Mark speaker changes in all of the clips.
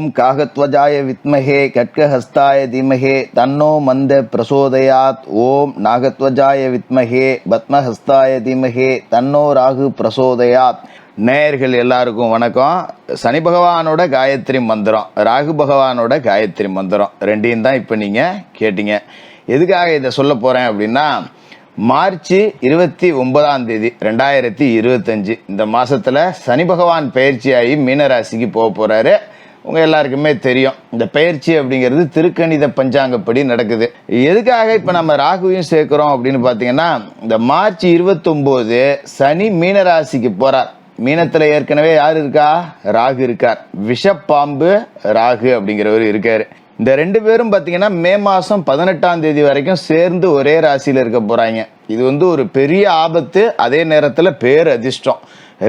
Speaker 1: ஓம் காகத்வஜாய வித்மகே கட்கஹஸ்தாய தீமகே தன்னோ மந்த பிரசோதயாத். ஓம் நாகத்வஜாய வித்மகே பத்மஹஸ்தாய தீமகே தன்னோ ராகு பிரசோதயாத். நேயர்கள் எல்லாருக்கும் வணக்கம். சனி பகவானோட காயத்ரி மந்திரம் ராகு பகவானோட காயத்ரி மந்திரம் ரெண்டையும் தான் இப்போ நீங்கள் கேட்டீங்க. எதுக்காக இதை சொல்ல போகிறேன் அப்படின்னா மார்ச் இருபத்தி ஒன்பதாம் தேதி ரெண்டாயிரத்தி இருபத்தஞ்சு இந்த மாசத்துல சனி பகவான் பயிற்சியாகி மீனராசிக்கு போக போறாரு. உங்கள் எல்லாருக்குமே தெரியும். இந்த பயிற்சி அப்படிங்கிறது திருக்கணித பஞ்சாங்கப்படி நடக்குது. எதுக்காக இப்போ நம்ம ராகுவையும் சேர்க்குறோம் அப்படின்னு பார்த்தீங்கன்னா இந்த மார்ச் இருபத்தொம்போது சனி மீனராசிக்கு போகிறார் மீனத்தில் ஏற்கனவே யார் இருக்கா? ராகு இருக்கார். விஷப்பாம்பு ராகு அப்படிங்கிறவர் இருக்கார். இந்த ரெண்டு பேரும் பார்த்தீங்கன்னா மே மாதம் பதினெட்டாம் தேதி வரைக்கும் சேர்ந்து ஒரே ராசியில் இருக்க போகிறாங்க இது வந்து ஒரு பெரிய ஆபத்து அதே நேரத்தில் பேர் அதிர்ஷ்டம்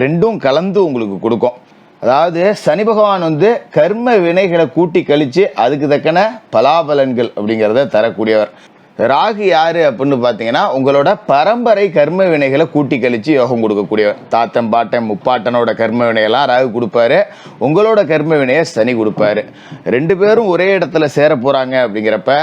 Speaker 1: ரெண்டும் கலந்து உங்களுக்கு கொடுக்கும். அதாவது சனி பகவான் வந்து கர்ம வினைகளை கூட்டி கழித்து அதுக்கு தக்கன பலாபலன்கள் அப்படிங்கிறத தரக்கூடியவர். ராகு யாரு அப்படின்னு பார்த்தீங்கன்னா உங்களோட பரம்பரை கர்ம வினைகளை கூட்டி கழிச்சு யோகம் கொடுக்கக்கூடியவர். தாத்தன் பாட்டன் முப்பாட்டனோட கர்ம வினையெல்லாம் ராகு கொடுப்பாரு. உங்களோட கர்ம வினையை சனி கொடுப்பாரு. ரெண்டு பேரும் ஒரே இடத்துல சேர போகிறாங்க அப்படிங்கிறப்ப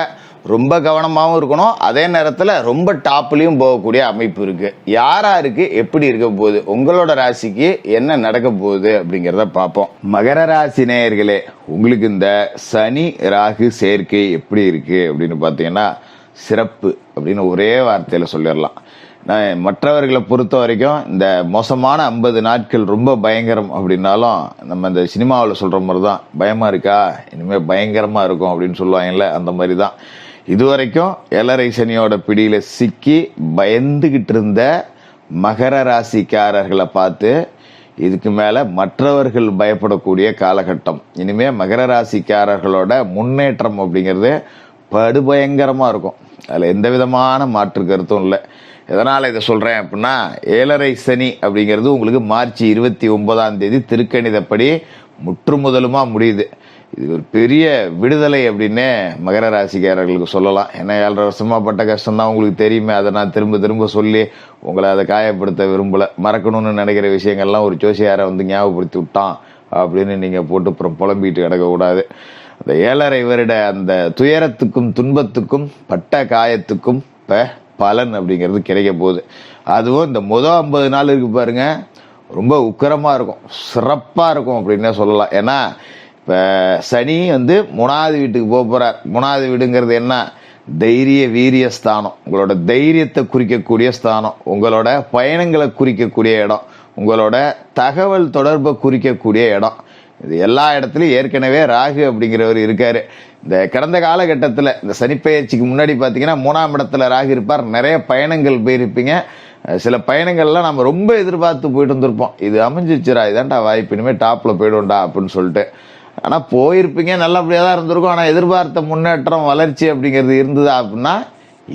Speaker 1: ரொம்ப கவனமாகவும் இருக்கணும். அதே நேரத்தில் ரொம்ப டாப்லேயும் போகக்கூடிய அமைப்பு இருக்கு. யாராருக்கு எப்படி இருக்க போகுது? உங்களோட ராசிக்கு என்ன நடக்க போகுது? அப்படிங்கிறத பார்ப்போம். மகர ராசி நேயர்களே உங்களுக்கு இந்த சனி ராகு சேர்க்கை எப்படி இருக்குது அப்படின்னு பார்த்தீங்கன்னா சிறப்பு அப்படின்னு ஒரே வார்த்தையில் சொல்லிடலாம். நான் மற்றவர்களை பொறுத்த வரைக்கும் இந்த மோசமான ஐம்பது நாட்கள் ரொம்ப பயங்கரம் அப்படின்னாலும் நம்ம இந்த சினிமாவில் சொல்கிற மாதிரி தான் பயமாக இருக்கா? இனிமேல் பயங்கரமாக இருக்கும் அப்படின்னு சொல்லுவாங்கல்ல அந்த மாதிரி தான் இதுவரைக்கும் ஏழரை சனியோட பிடியில் சிக்கி பயந்துகிட்டு இருந்த மகர ராசிக்காரர்களை பார்த்து இதுக்கு மேலே மற்றவர்கள் பயப்படக்கூடிய காலகட்டம். இனிமே மகர ராசிக்காரர்களோட முன்னேற்றம் அப்படிங்கிறது படுபயங்கரமாக இருக்கும். அதில் எந்த விதமான மாற்று கருத்தும் இல்லை. எதனால் இதை சொல்கிறேன் அப்படின்னா ஏழரை சனி அப்படிங்கிறது உங்களுக்கு மார்ச் இருபத்தி ஒன்பதாம் தேதி திருக்கணிதப்படி முற்று முதலுமாக முடியுது. இது ஒரு பெரிய விடுதலை அப்படின்னே மகர ராசிக்காரர்களுக்கு சொல்லலாம். ஏன்னா ஏழரை வருஷமா பட்ட கஷ்டம் தான் உங்களுக்கு தெரியுமே. அதை நான் திரும்ப திரும்ப சொல்லி உங்களை அதை காயப்படுத்த விரும்பல. மறக்கணும்னு நினைக்கிற விஷயங்கள்லாம் ஒரு ஜோசியாரை வந்து ஞாபகப்படுத்தி விட்டான் அப்படின்னு நீங்கள் போட்டு அப்புறம் புலம்பிட்டு கிடக்கக்கூடாது. அந்த ஏழரை வருட அந்த துயரத்துக்கும் துன்பத்துக்கும் பட்ட காயத்துக்கும் இப்போ பலன் அப்படிங்கிறது கிடைக்க போகுது. அதுவும் இந்த முதல் ஐம்பது நாள் இருக்கு பாருங்க. ரொம்ப உக்கரமாக இருக்கும். சிறப்பாக இருக்கும் அப்படின்னே சொல்லலாம். ஏன்னா இப்போ சனி வந்து மூணாவது வீட்டுக்கு போக போகிறார் மூணாவது வீடுங்கிறது என்ன? தைரிய வீரிய ஸ்தானம். உங்களோட தைரியத்தை குறிக்கக்கூடிய ஸ்தானம். உங்களோட பயணங்களை குறிக்கக்கூடிய இடம். உங்களோட தகவல் தொடர்பை குறிக்கக்கூடிய இடம். இது எல்லா இடத்துலையும் ஏற்கனவே ராகு அப்படிங்கிறவர் இருக்கார். இந்த கடந்த காலகட்டத்தில் இந்த சனிப்பெயர்ச்சிக்கு முன்னாடி பார்த்தீங்கன்னா மூணாம் இடத்துல ராகு இருப்பார். நிறைய பயணங்கள் போயிருப்பீங்க. சில பயணங்கள்லாம் நம்ம ரொம்ப எதிர்பார்த்து போயிட்டு வந்திருப்போம் இது அமைஞ்சிச்சுரா இதான்டா வாய்ப்பு. இனிமேல் டாப்பில் போயிடும்டா அப்படின்னு சொல்லிட்டு. ஆனால் போயிருப்பீங்க நல்லபடியாக தான் இருந்திருக்கும். ஆனால் எதிர்பார்த்த முன்னேற்றம் வளர்ச்சி அப்படிங்கிறது இருந்ததா அப்படின்னா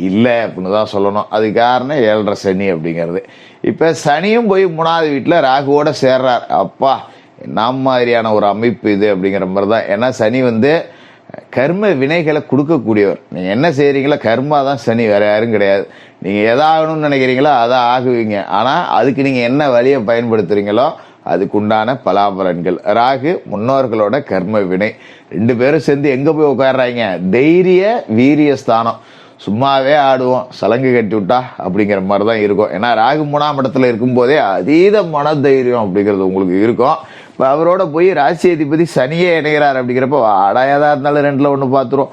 Speaker 1: இல்லை அப்படின்னு தான் சொல்லணும். அது காரணம் ஏழரை சனி அப்படிங்கிறது. இப்போ சனியும் போய் மூணாவது வீட்டில் ராகுவோட சேர்றார். அப்பா என்ன மாதிரியான ஒரு அமைப்பு இது அப்படிங்கிற மாதிரி தான். ஏன்னா சனி வந்து கர்ம வினைகளை கொடுக்கக்கூடியவர். நீங்கள் என்ன செய்கிறீங்களோ கர்மா தான் சனி வேறு யாரும் கிடையாது. நீங்கள் எதாகணும்னு நினைக்கிறீங்களோ அதை ஆகுவீங்க. ஆனால் அதுக்கு நீங்கள் என்ன வழியை பயன்படுத்துறீங்களோ அதுக்கு உண்டான பலாபலன்கள். ராகு முன்னோர்களோட கர்ம வினை. ரெண்டு பேரும் சேர்ந்து எங்கே போய் உட்காடுறாங்க தைரிய வீரிய ஸ்தானம். சும்மாவே ஆடுவோம் சலங்கு கட்டி விட்டா அப்படிங்கிற மாதிரி தான் இருக்கும். ஏன்னா ராகு மூணாம் இடத்துல இருக்கும்போதே அதீத மன தைரியம் அப்படிங்கிறது உங்களுக்கு இருக்கும். இப்போ அவரோட போய் ராசி அதிபதி சனியே இணைகிறார் அப்படிங்கிறப்போ ஆடாயதாக இருந்தாலும் ரெண்டில் ஒன்று பார்த்துரும்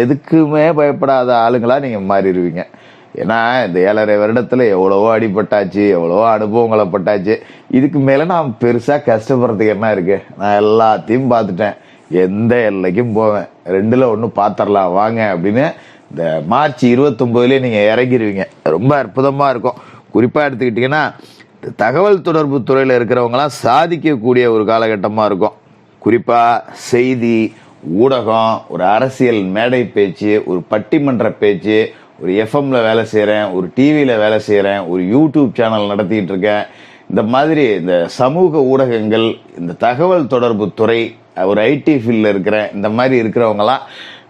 Speaker 1: எதுக்குமே பயப்படாத ஆளுங்களாக நீங்கள் மாறிடுவீங்க. ஏன்னா இந்த ஏழரை வருடத்தில் எவ்வளவோ அடிபட்டாச்சு எவ்வளவோ அனுபவங்களை பட்டாச்சு இதுக்கு மேலே நான் பெருசாக கஷ்டப்படுறதுக்கு என்ன இருக்கு? நான் எல்லாத்தையும் பார்த்துட்டேன். எந்த எல்லைக்கும் போவேன். ரெண்டில் ஒன்று பார்த்துடலாம் வாங்க அப்படின்னு இந்த மார்ச் இருபத்தொம்போதுலேயே நீங்கள் இறங்கிடுவீங்க ரொம்ப அற்புதமாக இருக்கும். குறிப்பாக எடுத்துக்கிட்டிங்கன்னா தகவல் தொடர்பு துறையில் இருக்கிறவங்களாம் சாதிக்கக்கூடிய ஒரு காலகட்டமாக இருக்கும். குறிப்பாக செய்தி ஊடகம் ஒரு அரசியல் மேடை பேச்சு ஒரு பட்டிமன்ற பேச்சு ஒரு எஃப்எம்ல வேலை செய்கிறேன் ஒரு டிவியில் வேலை செய்கிறேன் ஒரு யூடியூப் சேனல் நடத்திட்டு இருக்கேன் இந்த மாதிரி இந்த சமூக ஊடகங்கள் இந்த தகவல் தொடர்பு துறை ஒரு ஐடி ஃபீல்டில் இருக்கிற இந்த மாதிரி இருக்கிறவங்கலாம்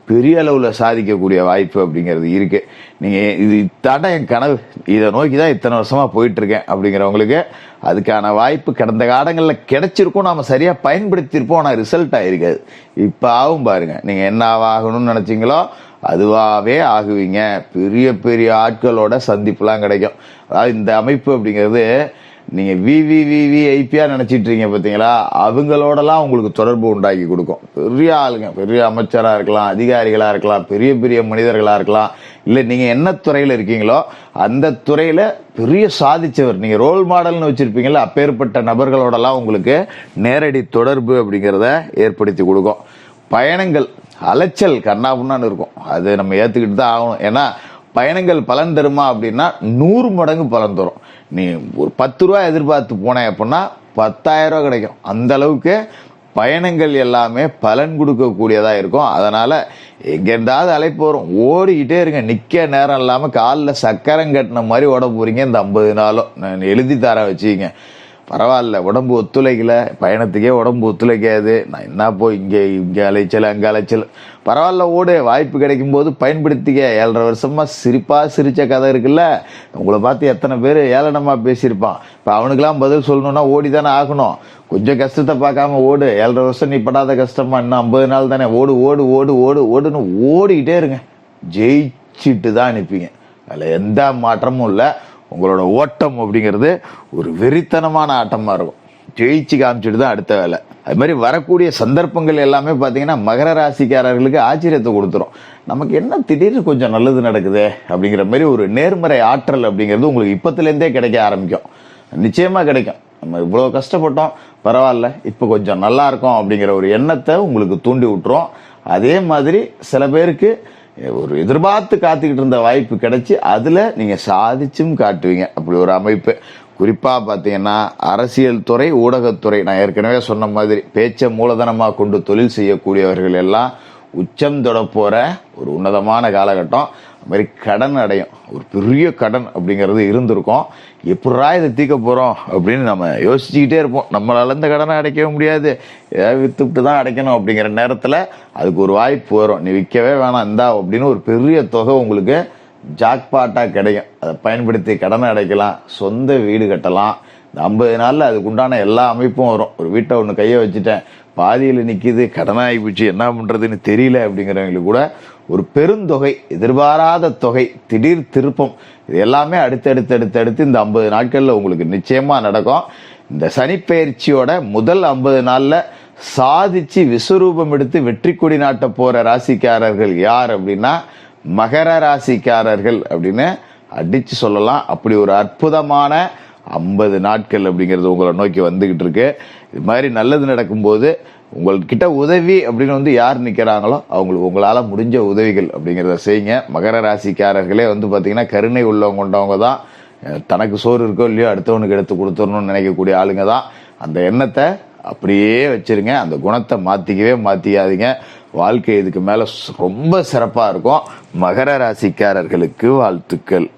Speaker 1: பெரிய அளவில் சாதிக்கக்கூடிய வாய்ப்பு அப்படிங்கிறது இருக்குது நீங்கள் இது இதாண்டா என் கனவு. இதை நோக்கி தான் இத்தனை வருஷமாக போயிட்டுருக்கேன் அப்படிங்கிறவங்களுக்கு அதுக்கான வாய்ப்பு கடந்த காலங்களில் கிடச்சிருக்கும் நாம சரியாக பயன்படுத்தியிருப்போம் ஆனால் ரிசல்ட் ஆகிருக்காது இப்போ ஆகும் பாருங்கள் நீங்கள் என்ன ஆகணும்னு நினச்சிங்களோ அதுவாகவே ஆகுவீங்க. பெரிய பெரிய ஆட்களோட சந்திப்புலாம் கிடைக்கும். அதாவது இந்த அமைப்பு அப்படிங்கிறது நீங்கள் விவிவிவிஐபியாக நினைச்சிட்டு இருக்கீங்க பார்த்தீங்களா அவங்களோடலாம் உங்களுக்கு தொடர்பு உண்டாக்கி கொடுக்கும். பெரிய ஆளுங்க பெரிய அமைச்சராக இருக்கலாம் அதிகாரிகளாக இருக்கலாம் பெரிய பெரிய மனிதர்களாக இருக்கலாம். இல்லை நீங்கள் என்ன துறையில் இருக்கீங்களோ அந்த துறையில் பெரிய சாதிச்சவர் நீங்கள் ரோல் மாடல்னு வச்சுருப்பீங்களா அப்பேற்பட்ட நபர்களோடலாம் உங்களுக்கு நேரடி தொடர்பு அப்படிங்கிறத ஏற்படுத்தி கொடுக்கும். பயணங்கள் அலைச்சல் கண்ணாபுண்ணான்னு இருக்கும். அது நம்ம ஏற்றுக்கிட்டு தான் ஆகணும். ஏன்னா பயணங்கள் பலன் தருமா அப்படின்னா நூறு மடங்கு பலன் தரும். நீ ஒரு பத்து ரூபா எதிர்பார்த்து போனேன் அப்படின்னா பத்தாயிரம் கிடைக்கும். அந்த அளவுக்கு பயணங்கள் எல்லாமே பலன் கொடுக்கக்கூடியதாக இருக்கும். அதனால் எங்கேருந்தாவது அழைப்பு வரும். ஓடிக்கிட்டே இருங்க. நிற்க நேரம் இல்லாமல் காலில் சக்கரம் கட்டின மாதிரி ஓட போறீங்க. இந்த ஐம்பது நாளும். நான் எழுதி தர வச்சுக்கிங்க. பரவாயில்ல உடம்பு ஒத்துழைக்கல. பயணத்துக்கே உடம்பு ஒத்துழைக்காது. நான் என்ன போய் இங்கே இங்கே அலைச்சல் அங்கே அலைச்சல். பரவாயில்ல ஓடு வாய்ப்பு கிடைக்கும் போது பயன்படுத்திக்க. ஏழரை வருஷமாக சிரிப்பாக சிரித்த கதை இருக்குல்ல? உங்களை பார்த்து எத்தனை பேர் ஏளனமாக பேசியிருப்பான். இப்போ அவனுக்கெல்லாம் பதில் சொல்லணுன்னா ஓடி தானே ஆகணும். கொஞ்சம் கஷ்டத்தை பார்க்காம ஓடு. ஏழரை வருஷம் நீ படாத கஷ்டமா? இன்னும் ஐம்பது நாள் தானே? ஓடு ஓடு ஓடு ஓடு ஓடுன்னு ஓடிக்கிட்டே இருங்க. ஜெயிச்சிட்டு தான் அனுப்பிங்க அதில் எந்த மாற்றமும் இல்லை. உங்களோட ஓட்டம் அப்படிங்கிறது ஒரு வெறித்தனமான ஆட்டமாக இருக்கும். ஜெயிச்சு காமிச்சிட்டு தான் அடுத்த வேலை. அது மாதிரி வரக்கூடிய சந்தர்ப்பங்கள் எல்லாமே பார்த்தீங்கன்னா மகர ராசிக்காரர்களுக்கு ஆச்சரியத்தை கொடுத்துரும். நமக்கு என்ன திடீர்னு கொஞ்சம் நல்லது நடக்குது அப்படிங்கிற மாதிரி ஒரு நேர்மறை ஆற்றல் அப்படிங்கிறது உங்களுக்கு இப்பத்துலேருந்தே கிடைக்க ஆரம்பிக்கும். நிச்சயமாக கிடைக்கும். நம்ம இவ்வளோ கஷ்டப்பட்டோம் பரவாயில்ல இப்போ கொஞ்சம் நல்லா இருக்கும் அப்படிங்கிற ஒரு எண்ணத்தை உங்களுக்கு தூண்டி விட்டுரும். அதே மாதிரி சில பேருக்கு ஒரு எதிர்பார்த்து காத்துக்கிட்டு இருந்த வாய்ப்பு கிடைச்சி அதில் நீங்கள் சாதிச்சும் காட்டுவீங்க. அப்படி ஒரு அமைப்பு. குறிப்பாக பார்த்தீங்கன்னா அரசியல் துறை ஊடகத்துறை நான் ஏற்கனவே சொன்ன மாதிரி பேச்சை மூலதனமாக கொண்டு தொழில் செய்யக்கூடியவர்கள் எல்லாம் உச்சம் தொட போகிற ஒரு உன்னதமான காலகட்டம். மாதிரி கடன் அடையும். ஒரு பெரிய கடன் அப்படிங்கிறது இருந்திருக்கும். எப்படா இதை தீர்க்க போகிறோம் அப்படின்னு நம்ம யோசிச்சுக்கிட்டே இருப்போம். நம்மளால இந்த கடனை அடைக்கவே முடியாது. ஏதாவது விற்றுவிட்டு தான் அடைக்கணும் அப்படிங்கிற நேரத்தில் அதுக்கு ஒரு வாய்ப்பு வரும். நீ விற்கவே வேணாம் இந்தா அப்படின்னு ஒரு பெரிய தொகை உங்களுக்கு ஜாக்பாட்டாக கிடைக்கும். அதை பயன்படுத்தி கடனை அடைக்கலாம் சொந்த வீடு கட்டலாம். இந்த ஐம்பது நாளில் அதுக்கு உண்டான எல்லா அமைப்பும் வரும். ஒரு வீட்டை ஒன்று கையை வச்சுட்டேன். பாதியில் நிற்கிது கடனாகி போச்சு என்ன பண்ணுறதுன்னு தெரியல அப்படிங்கிறவங்களுக்கு கூட ஒரு பெருந்தொகை எதிர்பாராத தொகை திடீர் திருப்பம் இது எல்லாமே அடுத்தடுத்து அடுத்தடுத்து இந்த ஐம்பது நாட்களில் உங்களுக்கு நிச்சயமாக நடக்கும். இந்த சனிப்பெயர்ச்சியோட முதல் ஐம்பது நாளில் சாதிச்சு விஸ்வரூபம் எடுத்து வெற்றி கொடி நாட்ட போகிற ராசிக்காரர்கள் யார் அப்படின்னா மகர ராசிக்காரர்கள் அப்படின்னு அடித்து சொல்லலாம். அப்படி ஒரு அற்புதமான ஐம்பது நாட்கள் அப்படிங்கிறது உங்களை நோக்கி வந்துகிட்டு இருக்கு. இது மாதிரி நல்லது நடக்கும்போது உங்கள்கிட்ட உதவி அப்படின்னு வந்து யார் நிற்கிறாங்களோ அவங்களுக்கு உங்களால் முடிஞ்ச உதவிகள் அப்படிங்கிறத செய்யுங்க. மகர ராசிக்காரர்களே வந்து பார்த்தீங்கன்னா கருணை உள்ளவங்க கொண்டவங்க தான். தனக்கு சோறு இருக்கோ இல்லையோ அடுத்தவனுக்கு எடுத்து கொடுத்துடணும்னு நினைக்கக்கூடிய ஆளுங்க தான். அந்த எண்ணத்தை அப்படியே வச்சிருங்க. அந்த குணத்தை மாற்றிக்கவே மாற்றிக்காதீங்க வாழ்க்கை இதுக்கு மேலே ரொம்ப சிறப்பாக இருக்கும். மகர ராசிக்காரர்களுக்கு வாழ்த்துக்கள்.